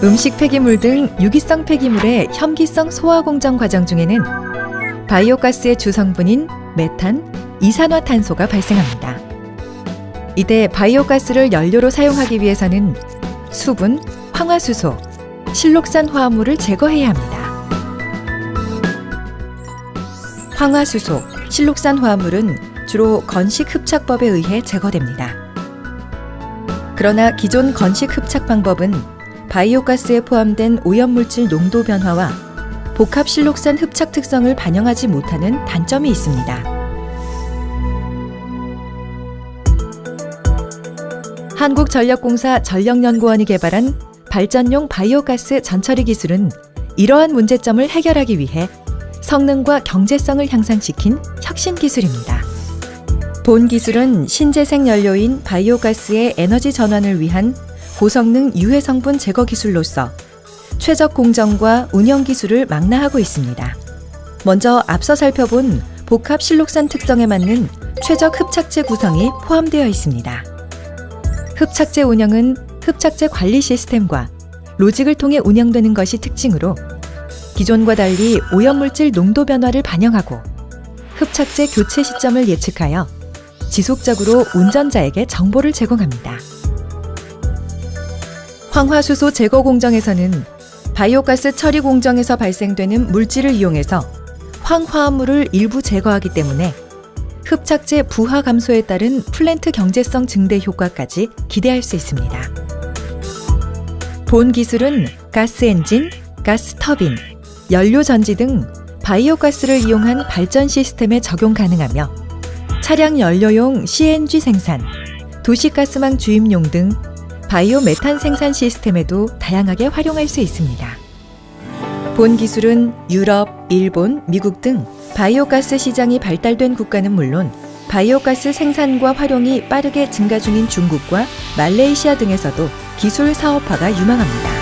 음식 폐기물 등 유기성 폐기물의 혐기성 소화 공정 과정 중에는 바이오가스의 주성분인 메탄, 이산화탄소가 발생합니다. 이때 바이오가스를 연료로 사용하기 위해서는 수분, 황화수소, 실록산 화합물을 제거해야 합니다. 황화수소, 실록산 화합물은 주로 건식 흡착법에 의해 제거됩니다. 그러나 기존 건식 흡착 방법은 바이오가스에 포함된 오염물질 농도 변화와 복합 실록산 흡착 특성을 반영하지 못하는 단점이 있습니다. 한국전력공사 전력연구원이 개발한 발전용 바이오가스 전처리 기술은 이러한 문제점을 해결하기 위해 성능과 경제성을 향상시킨 혁신 기술입니다. 본 기술은 신재생 연료인 바이오가스의 에너지 전환을 위한 고성능 유해 성분 제거 기술로서 최적 공정과 운영 기술을 망라하고 있습니다. 먼저 앞서 살펴본 복합 실록산 특성에 맞는 최적 흡착제 구성이 포함되어 있습니다. 흡착제 운영은 흡착제 관리 시스템과 로직을 통해 운영되는 것이 특징으로 기존과 달리 오염물질 농도 변화를 반영하고 흡착제 교체 시점을 예측하여 지속적으로 운전자에게 정보를 제공합니다. 황화수소 제거 공정에서는 바이오가스 처리 공정에서 발생되는 물질을 이용해서 황화합물을 일부 제거하기 때문에 흡착제 부하 감소에 따른 플랜트 경제성 증대 효과까지 기대할 수 있습니다. 본 기술은 가스 엔진, 가스 터빈, 연료 전지 등 바이오가스를 이용한 발전 시스템에 적용 가능하며 차량 연료용 CNG 생산, 도시가스망 주입용 등 바이오 메탄 생산 시스템에도 다양하게 활용할 수 있습니다. 본 기술은 유럽, 일본, 미국 등 바이오가스 시장이 발달된 국가는 물론 바이오가스 생산과 활용이 빠르게 증가 중인 중국과 말레이시아 등에서도 기술 사업화가 유망합니다.